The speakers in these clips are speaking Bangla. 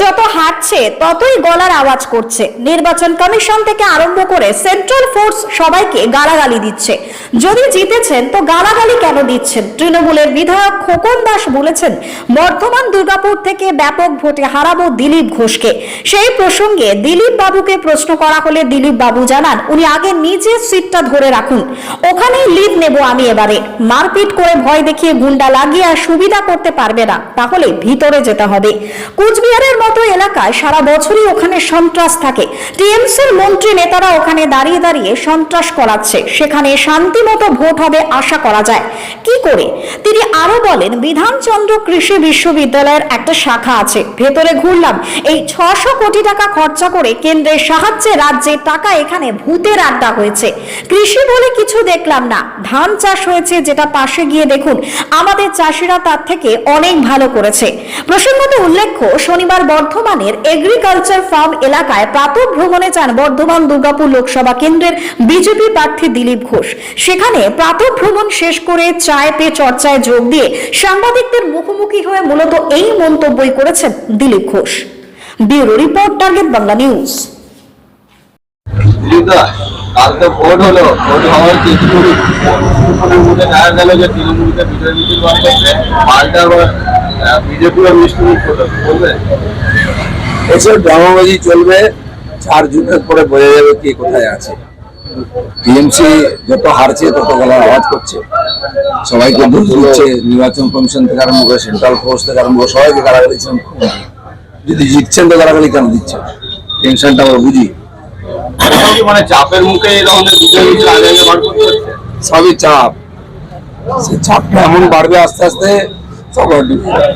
যত হাঁটছে, ততই গলার আওয়াজ করছে। নির্বাচন কমিশন থেকে আরম্ভ করে সেন্ট্রাল ফোর্স সবাইকে গালাগালি দিচ্ছে। যদি জিতেছেন, তো গালাগালি কেন দিচ্ছেন? তৃণমূলের বিধায়ক খোকন দাস বলেছেন, বর্ধমান দুর্গাপুর থেকে ব্যাপক ভোটে হারাবো দিলীপ ঘোষকে। সেই প্রসঙ্গে দিলীপ বাবুকে প্রশ্ন করা হলে দিলীপ বাবু জানান, উনি আগে নিজের সিটটা ধরে রাখুন। ওখানেই লিড নেব আমি এবারে। মারপিট করে ভয় দেখিয়ে গুন্ডা লাগিয়ে আর সুবিধা করতে পারবে না। তাহলে ভিতরে যেতে হবে। কুচবিহারের মতো এলাকায় সারা বছরই ওখানে সন্ত্রাস থাকে। টিএমসির মন্ত্রী নেতারা ওখানে দাঁড়িয়ে দাঁড়িয়ে সন্ত্রাস করাচ্ছে। সেখানে শান্তিমতো ভোট হবে আশা করা যায়। কি করে? তিনি আরও বলেন, বিধানচন্দ্র কৃষি বিশ্ববিদ্যালয়ের একটা শাখা আছে। ভেতরে ঘুরলাম। এই ছশো কোটি টাকা খরচা করে কেন্দ্রের সাহায্যে রাজ্যে টাকা এখানে ভূতের আড্ডা হয়েছে। কৃষি বলে কিছু দেখলাম না। ধান চাষ হয়েছে যেটা পাশে গিয়ে দেখুন। আমাদের চাষিরা তার থেকে অনেক ভালো করেছে। প্রসঙ্গত উল্লেখ্য, শনিবার বর্ধমানের এগ্রিকালচার ফার্ম এলাকায় প্রাতঃ ভ্রমণে যান বর্ধমান দুর্গাপুর লোকসভা কেন্দ্রের বিজেপি প্রার্থী দিলীপ ঘোষ। সেখানে প্রাতঃ ভ্রমণ শেষ করে চায় পে চর্চায় যোগ দিয়ে সাংবাদিকদের মুখোমুখি হয়ে মূলত এই মন্তব্যই করেছেন Dilip Ghosh. Bureau report, target Bangla news. দিলীপদা কালকে ভোট হলো, ভোট হওয়ার কিছুক্ষণের মধ্যে দেখা গেল যে তৃণমূলকে বিজয় মিছিল পাল্টা আবার বিজেপি আর মিষ্টি বলবে? এসব ড্রামাবাজি চলবে, চার জুনের পরে বোঝা যাবে কে কোথায় আছে। টিএমসি যত হারছে, তত গলার আওয়াজ করছে। সবাইকে দোষ দিচ্ছে, নির্বাচন কমিশন থেকে আরম্ভ করে সেন্ট্রাল ফোর্স থেকে আরম্ভ করে সবাইকে গালাগালি যদি জিতছেন তো গালাগালি কেন দিচ্ছে টেনশনটা আমরা বুঝি। মানে চাপের মুখে এই ধরনের সবই চাপ। সে চাপটা এমন বাড়বে আস্তে আস্তে সব ডুবে যাবে।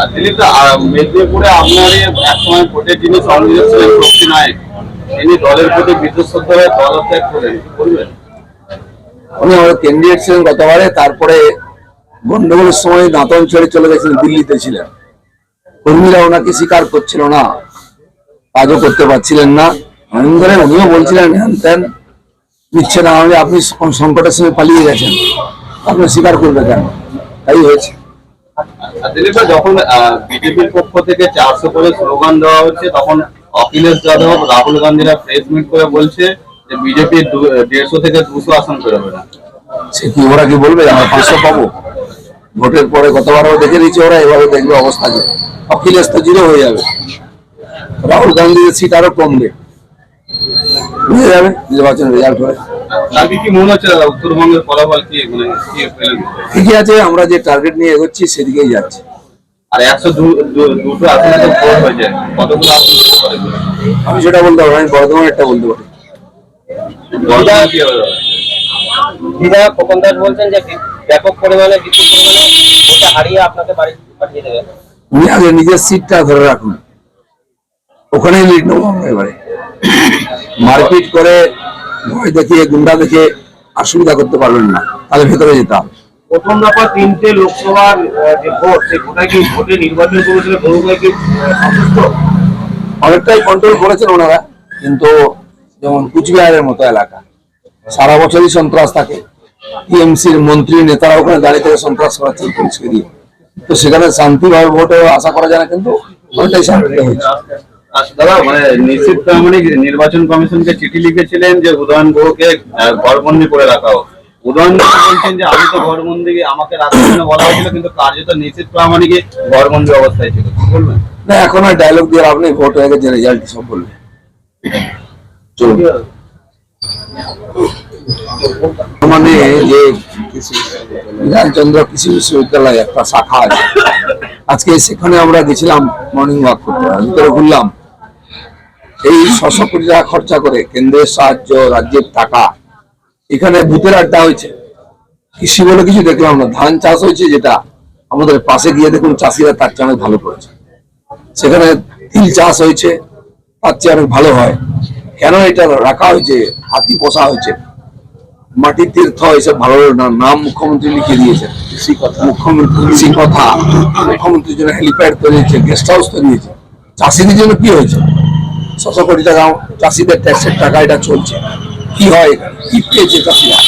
আর দিলীপদা আহ, মেদিনীপুরে আপনার একসময় ভোটের যিনি সংযোজক ছিলেন শক্তি নায়ক তিনি দলের প্রতি বিদ্যুৎ হয়ে পদত্যাগ করেন করবেন? উনি আমাদের ক্যান্ডিডেট ছিলেন গতবারে তারপরে গন্ডগোলের সময় দাঁতন ছেড়ে চলে গেছিলেন দিল্লিতে ছিলেন। কর্মীরা ওনাকে স্বীকার করছিল না কাজও করতে পারছিলেন না। এমন করে উনিও বলছিলেন হ্যান ত্যান নিচ্ছে না আমি আপনি সংকটের সময় পালিয়ে গেছেন। আপনি স্বীকার করবে কেন? তাই হয়েছে। যখন বিজেপির পক্ষ থেকে চারশো করে স্লোগান দেওয়া হচ্ছে তখন অখিলেশ যাদব রাহুল গান্ধীরা প্রেস মিট করে বলছে যে বিজেপি দেড়শো থেকে দুশো আসন পেরোবে না। সে কি ওরা কি বলবে? আমরা পাঁচশো পাবো। ভোটের পরে গতবারও দেখে নিচ্ছে ওরা এভাবে দেখবে অবস্থা কি অখিলেশ তো জিরো হয়ে যাবে। রাহুল গান্ধীর সিট আরও কমবে। বুঝে যাবে? নির্বাচন রেজাল্ট হয়ে উত্তরবঙ্গের ফলাফল কি মানে ঠিকই আছে আমরা যে টার্গেট নিয়ে এগোচ্ছি সেদিকেই যাচ্ছি। আর একশো দুটো আসনে তো ভোট হয়েছে কতগুলো আসন পেতে পারে? আমি সেটা বলতে পারব আমি বলতে পারি। বর্ধমান বিধায়ক খোকন দাস বলছেন যে ব্যাপক পরিমাণে বিপুল পরিমাণে ভোটে হারিয়ে আপনাকে বাড়ি পাঠিয়ে দেবে উনি আগে নিজের সিটটা ধরে রাখুন। ওখানেই লিড নেব আমরা এবারে। মারপিট করে ভয় দেখিয়ে গুন্ডা দেখে অসুবিধা করতে পারবেন না। তাহলে ভেতরে যেতে হবে। প্রথম দফা তিনটে লোকসভার যে ভোট সেই ভোটে কি ভোটে নির্বাচন করেছিল বহু সন্তুষ্ট? অনেকটাই কন্ট্রোল করেছেন ওনারা কিন্তু যেমন কুচবিহারের মতো এলাকা সারা বছরই সন্ত্রাস থাকে। টিএমসির মন্ত্রী নেতারা ওখানে দাঁড়িয়ে থেকে সন্ত্রাস করাচ্ছেন পুলিশকে দিয়ে। তো সেখানে শান্তিভাবে ভোট আশা করা যায় না কিন্তু অনেকটাই শান্তি হয়েছে। দাদা মানে নিশ্চিত প্রামাণিক নির্বাচন কমিশনকে চিঠি লিখেছিলেন যে উদয়ন গুহকে ঘরবন্দি করে রাখা হোক। উদয়ন বলছেন যে, আমি তো ঘরবন্দি, আমাকে রাখার জন্য বলা হয়েছিল, কিন্তু কার্যত নিশ্চিত প্রামাণিকে ঘরবন্দি অবস্থায় ছিল। না, এখন আর ডায়লগ দিয়ে নেই ভোট হয়ে গেছে রেজাল্ট সব বলবে। চলুন। মানে যে বিধানচন্দ্র কৃষি বিশ্ববিদ্যালয় একটা শাখা আছে। আজকে সেখানে আমরা গেছিলাম মর্নিং ওয়াক করতে, ভিতরে ঘুরলাম। এই ছশো কোটি টাকা খরচা করে কেন্দ্রের সাহায্য রাজ্যের টাকা এখানে ভূতের আড্ডা হয়েছে। কৃষি বলে কিছু দেখলাম না। ধান চাষ হয়েছে যেটা আমাদের পাশে গিয়ে দেখুন চাষিরা তার চেয়ে অনেক ভালো করেছে। সেখানে তিল চাষ হয়েছে তার চেয়ে অনেক ভালো হয়। কেন এটা রাখা হয়েছে? হাতি পোষা হয়েছে। মাটির তীর্থ এসব ভালো না। নাম মুখ্যমন্ত্রী লিখে দিয়েছেন। মুখ্যমন্ত্রী কৃষি কথা। মুখ্যমন্ত্রীর জন্য হেলিপ্যাড তৈরি হয়েছে গেস্ট হাউস তৈরি হয়েছে। চাষিদের জন্য কি হয়েছে? ছশো কোটি টাকা চাষিদের ট্যাক্সের টাকা এটা চলছে। কি হয়? কি পেয়েছে চাষিরা?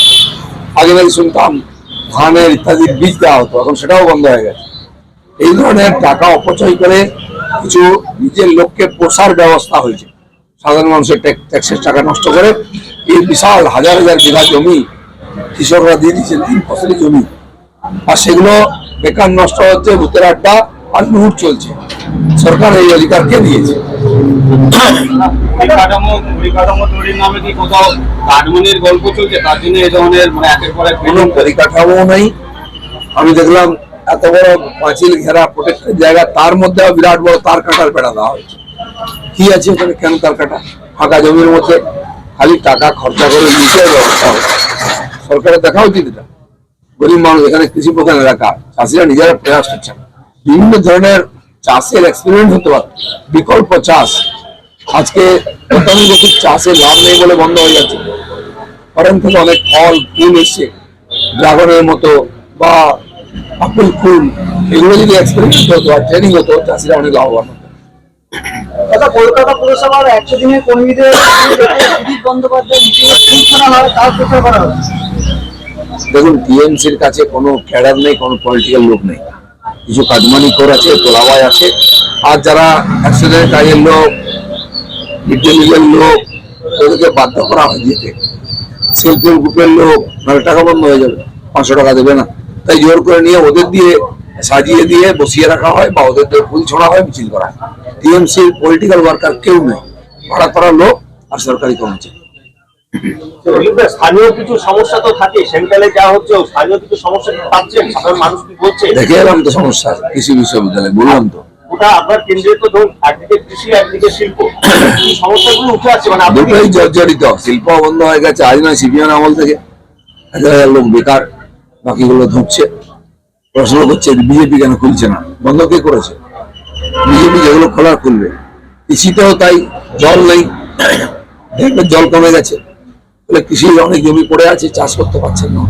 আগে নাকি শুনতাম, ধানের ইত্যাদি বীজ দেওয়া হতো, এখন সেটাও বন্ধ হয়ে গেছে। এই ধরনের টাকা অপচয় করে কিছু নিজের লোককে পোষার ব্যবস্থা হয়েছে। সাধারণ মানুষের ট্যাক্সের টাকা নষ্ট করে এই বিশাল হাজার হাজার বিঘা জমি কৃষকরা দিয়ে দিচ্ছে তিন ফসলি জমি। আর সেগুলো বেকার নষ্ট হচ্ছে, ভূতের আড্ডা আর লুট চলছে। সরকার এই অধিকার কে দিয়েছে পরিকাঠামো মানে নাই। আমি দেখলাম এত বড় পাঁচিল ঘেরা প্রোটেক্টেড জায়গা তার মধ্যে বিরাট বড় তার কাটার বেড়া দেওয়া হয়েছে। কি আছে ওখানে? কেন তার কাটা? ফাঁকা জমির মধ্যে খালি টাকা খরচা করে নিচে ব্যবস্থা হচ্ছে সরকারের দেখা উচিত এটা। গরিব মানুষ এখানে কৃষি প্রধান এলাকা চাষিরা নিজেরা প্রয়াস করছেন বিভিন্ন ধরনের চাষের এক্সপেরিমেন্ট হতে পারে। বিকল্প চাষ। আজকে গতানুগতিক চাষে লাভ নেই বলে বন্ধ হয়ে যাচ্ছে। ফরেন থেকে অনেক ফল ফুল এসছে। ড্রাগনের মতো বা আপেল ফুল এগুলো যদি এক্সপেরিমেন্ট হতো আর ট্রেনিং হতো চাষিরা অনেক লাভবান হতো। দাদা কলকাতা পুরসভার একশো দিনের কর্মীদের সুদীপ বন্দ্যোপাধ্যায় মিটিংয়ে টুইট করা হয় তার প্রচার করা হচ্ছে। দেখুন টিএমসির কাছে কোনো ক্যাডার নেই কোনো পলিটিক্যাল লোক নেই। কিছু কাদমানি কর আছে, তোলাবাই আছে। আর যারা অ্যাক্সিডেন্ট কাজের লোক মিড ডে মিলের লোক, ওদেরকে বাধ্য করা হয় যেতে। সেলফ হেল্প গ্রুপের লোক নাহলে টাকা বন্ধ হয়ে যাবে, পাঁচশো টাকা দেবে না। তাই জোর করে নিয়ে ওদের দিয়ে সাজিয়ে দিয়ে বসিয়ে রাখা হয় বা ওদের দিয়ে ফুল ছড়া হয়, মিছিল করা হয়। টিএমসির পলিটিক্যাল ওয়ার্কার কেউ নেই। ভাড়া করা লোক আর সরকারি কর্মচারী। স্থানীয় কিছু সমস্যা তো থাকে সেন্ট্রালে যা হচ্ছে স্থানীয় কিছু সমস্যা পাচ্ছেন সাধারণ মানুষ কি বলছে? দেখে এলাম তো সমস্যা কৃষি বিশ্ববিদ্যালয়ে বললাম তো। ওটা আপনার কেন্দ্রে তো ধরুন একদিকে কৃষি একদিকে শিল্প। এই সমস্যাগুলো উঠে আসছে মানে দুটোই জর্জরিত শিল্প বন্ধ হয়ে গেছে আজ নয় সিপিএন আমল থেকে। হাজার হাজার লোক বেকার বাকিগুলো ধুঁকছে। প্রশ্ন করছে বিজেপি কেন খুলছে না? বন্ধ কে করেছে? বিজেপি যেগুলো খোলা খুলবে। কৃষিতেও তাই জল নেই জল কমে গেছে। কৃষির অনেক জমি পড়ে আছে চাষ করতে পারছেন না।